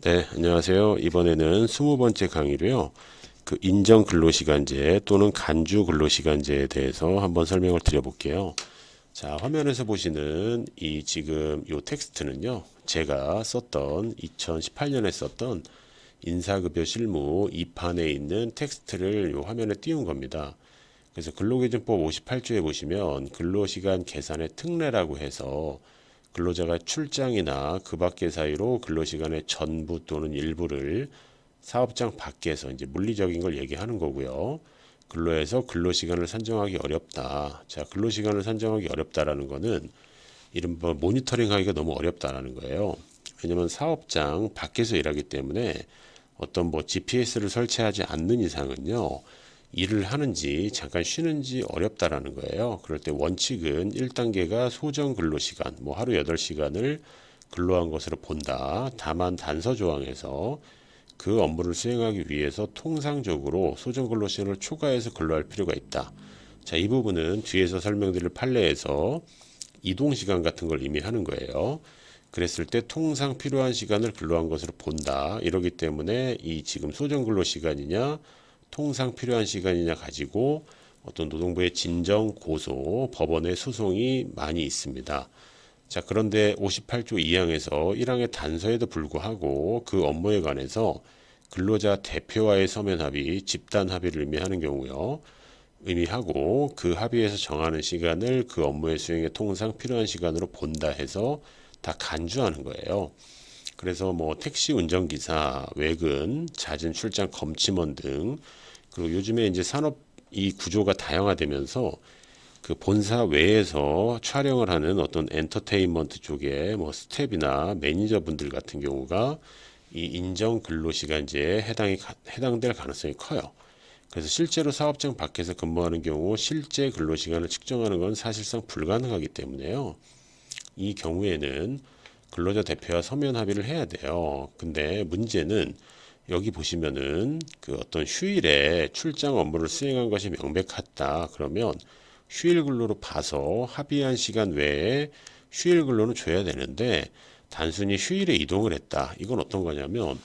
네, 안녕하세요. 이번에는 20번째 강의로요. 그 인정 근로시간제 또는 간주 근로시간제에 대해서 한번 설명을 드려볼게요. 자, 화면에서 보시는 이 지금 요 텍스트는요. 제가 썼던 2018년에 썼던 인사급여 실무 2판에 있는 텍스트를 요 화면에 띄운 겁니다. 그래서 근로기준법 58조에 보시면 근로시간 계산의 특례라고 해서 근로자가 출장이나 그 밖의 사유로 근로시간의 전부 또는 일부를 사업장 밖에서 이제 물리적인 걸 얘기하는 거고요. 근로에서 근로시간을 산정하기 어렵다. 자, 근로시간을 산정하기 어렵다라는 거는 이른바 모니터링 하기가 너무 어렵다라는 거예요. 왜냐면 사업장 밖에서 일하기 때문에 어떤 뭐 GPS를 설치하지 않는 이상은요. 일을 하는지 잠깐 쉬는지 어렵다라는 거예요. 그럴 때 원칙은 1단계가 소정 근로 시간, 뭐 하루 8시간을 근로한 것으로 본다. 다만 단서 조항에서 그 업무를 수행하기 위해서 통상적으로 소정 근로 시간을 초과해서 근로할 필요가 있다. 자, 이 부분은 뒤에서 설명드릴 판례에서 이동 시간 같은 걸 의미하는 거예요. 그랬을 때 통상 필요한 시간을 근로한 것으로 본다. 이러기 때문에 이 지금 소정 근로 시간이냐 통상 필요한 시간이냐 가지고 어떤 노동부의 진정, 고소, 법원의 소송이 많이 있습니다. 자, 그런데 58조 2항에서 1항의 단서에도 불구하고 그 업무에 관해서 근로자 대표와의 서면 합의, 집단 합의를 의미하는 경우요. 의미하고 그 합의에서 정하는 시간을 그 업무의 수행에 통상 필요한 시간으로 본다 해서 다 간주하는 거예요. 그래서 뭐 택시 운전기사, 외근, 잦은 출장 검침원 등 그리고 요즘에 이제 산업 이 구조가 다양화되면서 그 본사 외에서 촬영을 하는 어떤 엔터테인먼트 쪽에 뭐 스텝이나 매니저분들 같은 경우가 이 인정 근로 시간제에 해당이 해당될 가능성이 커요. 그래서 실제로 사업장 밖에서 근무하는 경우 실제 근로 시간을 측정하는 건 사실상 불가능하기 때문에요. 이 경우에는 근로자 대표와 서면 합의를 해야 돼요. 근데 문제는 여기 보시면은 그 어떤 휴일에 출장 업무를 수행한 것이 명백하다. 그러면 휴일 근로로 봐서 합의한 시간 외에 휴일 근로는 줘야 되는데 단순히 휴일에 이동을 했다. 이건 어떤 거냐면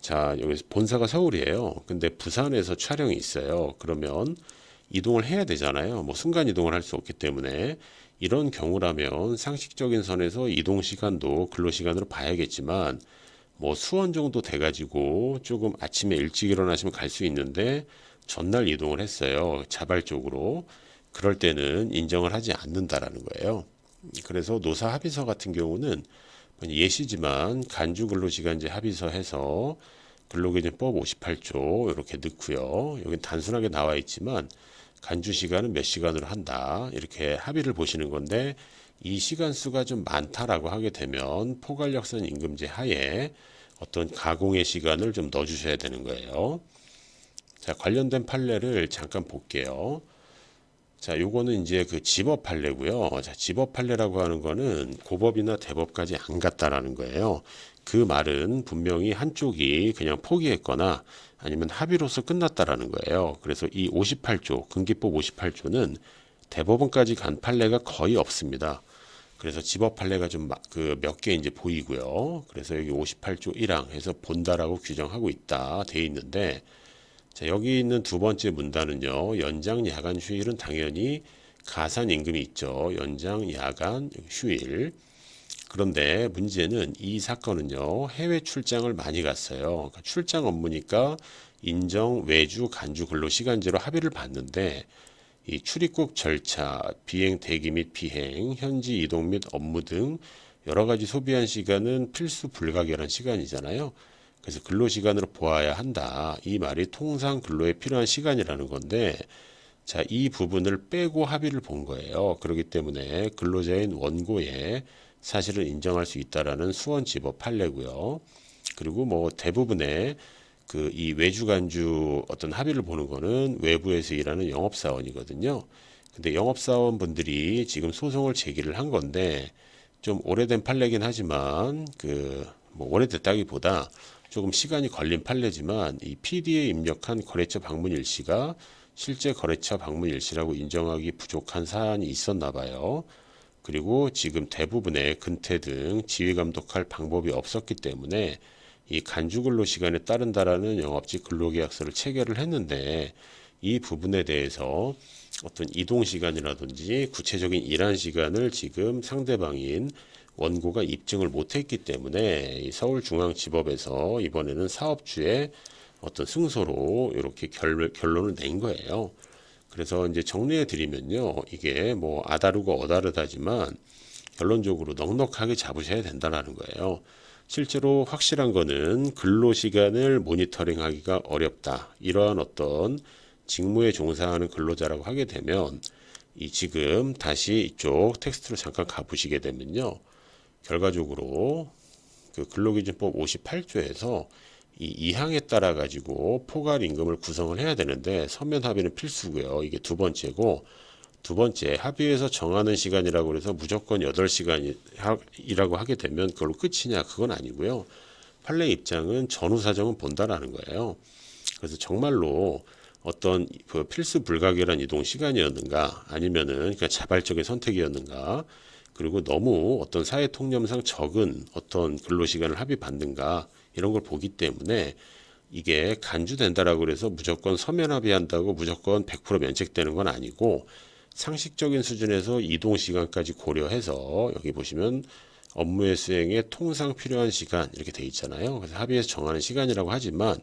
자, 여기 본사가 서울이에요. 근데 부산에서 촬영이 있어요. 그러면 이동을 해야 되잖아요. 뭐 순간 이동을 할 수 없기 때문에 이런 경우라면 상식적인 선에서 이동 시간도 근로 시간으로 봐야겠지만 뭐 수원 정도 돼 가지고 조금 아침에 일찍 일어나시면 갈 수 있는데 전날 이동을 했어요. 자발적으로. 그럴 때는 인정을 하지 않는다라는 거예요. 그래서 노사 합의서 같은 경우는 예시지만 간주 근로시간제 합의서 해서 근로기준법 58조 이렇게 넣고요. 여기 단순하게 나와 있지만 간주 시간은 몇 시간으로 한다. 이렇게 합의를 보시는 건데 이 시간 수가 좀 많다라고 하게 되면 포괄력선 임금제 하에 어떤 가공의 시간을 좀 넣어 주셔야 되는 거예요. 자, 관련된 판례를 잠깐 볼게요. 자, 요거는 이제 그 집업 판례고요. 자, 집업 판례라고 하는 거는 고법이나 대법까지 안 갔다라는 거예요. 그 말은 분명히 한쪽이 그냥 포기했거나 아니면 합의로서 끝났다라는 거예요. 그래서 이 58조, 근기법 58조는 대법원까지 간 판례가 거의 없습니다. 그래서 집업 판례가 좀 그 몇 개 이제 보이고요. 그래서 여기 58조 1항 해서 본다라고 규정하고 있다 돼 있는데 자, 여기 있는 두 번째 문단은요. 연장 야간 휴일은 당연히 가산 임금이 있죠. 연장 야간 휴일. 그런데 문제는 이 사건은요. 해외 출장을 많이 갔어요. 그러니까 출장 업무니까 인정 외주 간주 근로 시간제로 합의를 봤는데 이 출입국 절차, 비행 대기 및 비행, 현지 이동 및 업무 등 여러 가지 소비한 시간은 필수 불가결한 시간이잖아요. 그래서 근로 시간으로 보아야 한다. 이 말이 통상 근로에 필요한 시간이라는 건데 자, 이 부분을 빼고 합의를 본 거예요. 그렇기 때문에 근로자인 원고에 사실을 인정할 수 있다라는 수원지법 판례고요. 그리고 뭐 대부분의 그 이 외주간주 어떤 합의를 보는 거는 외부에서 일하는 영업사원이거든요. 근데 영업사원 분들이 지금 소송을 제기를 한 건데 좀 오래된 판례긴 하지만 그 뭐 오래됐다기보다 조금 시간이 걸린 판례지만 이 PD에 입력한 거래처 방문 일시가 실제 거래처 방문 일시라고 인정하기 부족한 사안이 있었나 봐요. 그리고 지금 대부분의 근태 등 지휘 감독할 방법이 없었기 때문에 이 간주 근로 시간에 따른다라는 영업직 근로계약서를 체결을 했는데 이 부분에 대해서 어떤 이동 시간이라든지 구체적인 일한 시간을 지금 상대방인 원고가 입증을 못했기 때문에 이 서울중앙지법에서 이번에는 사업주의 어떤 승소로 이렇게 결, 결론을 낸 거예요. 그래서 이제 정리해 드리면요. 이게 뭐 아다르고 어다르다지만 결론적으로 넉넉하게 잡으셔야 된다라는 거예요. 실제로 확실한 거는 근로 시간을 모니터링하기가 어렵다. 이러한 어떤 직무에 종사하는 근로자라고 하게 되면 이 지금 다시 이쪽 텍스트로 잠깐 가보시게 되면요. 결과적으로 그 근로기준법 58조에서 이 2항에 따라 가지고 포괄 임금을 구성을 해야 되는데 서면 합의는 필수고요. 이게 두 번째고 두 번째 합의에서 정하는 시간이라고 해서 무조건 8시간이라고 하게 되면 그걸로 끝이냐 그건 아니고요. 판례 입장은 전후 사정은 본다라는 거예요. 그래서 정말로 어떤 그 필수 불가결한 이동 시간이었는가 아니면은 그냥 자발적인 선택이었는가 그리고 너무 어떤 사회 통념상 적은 어떤 근로 시간을 합의받는가 이런 걸 보기 때문에 이게 간주된다라고 그래서 무조건 서면 합의한다고 무조건 100% 면책되는 건 아니고 상식적인 수준에서 이동 시간까지 고려해서 여기 보시면 업무의 수행에 통상 필요한 시간 이렇게 돼 있잖아요. 그래서 합의에서 정하는 시간이라고 하지만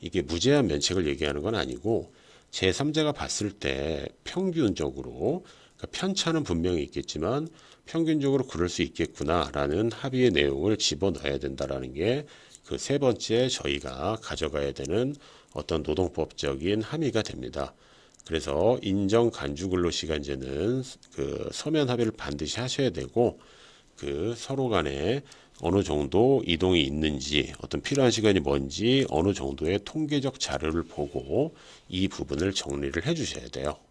이게 무제한 면책을 얘기하는 건 아니고 제3자가 봤을 때 평균적으로 그러니까 편차는 분명히 있겠지만 평균적으로 그럴 수 있겠구나라는 합의의 내용을 집어넣어야 된다라는 게 그 세 번째 저희가 가져가야 되는 어떤 노동법적인 함의가 됩니다. 그래서 인정 간주 근로 시간제는 그 서면 합의를 반드시 하셔야 되고 그 서로 간에 어느 정도 이동이 있는지 어떤 필요한 시간이 뭔지 어느 정도의 통계적 자료를 보고 이 부분을 정리를 해 주셔야 돼요.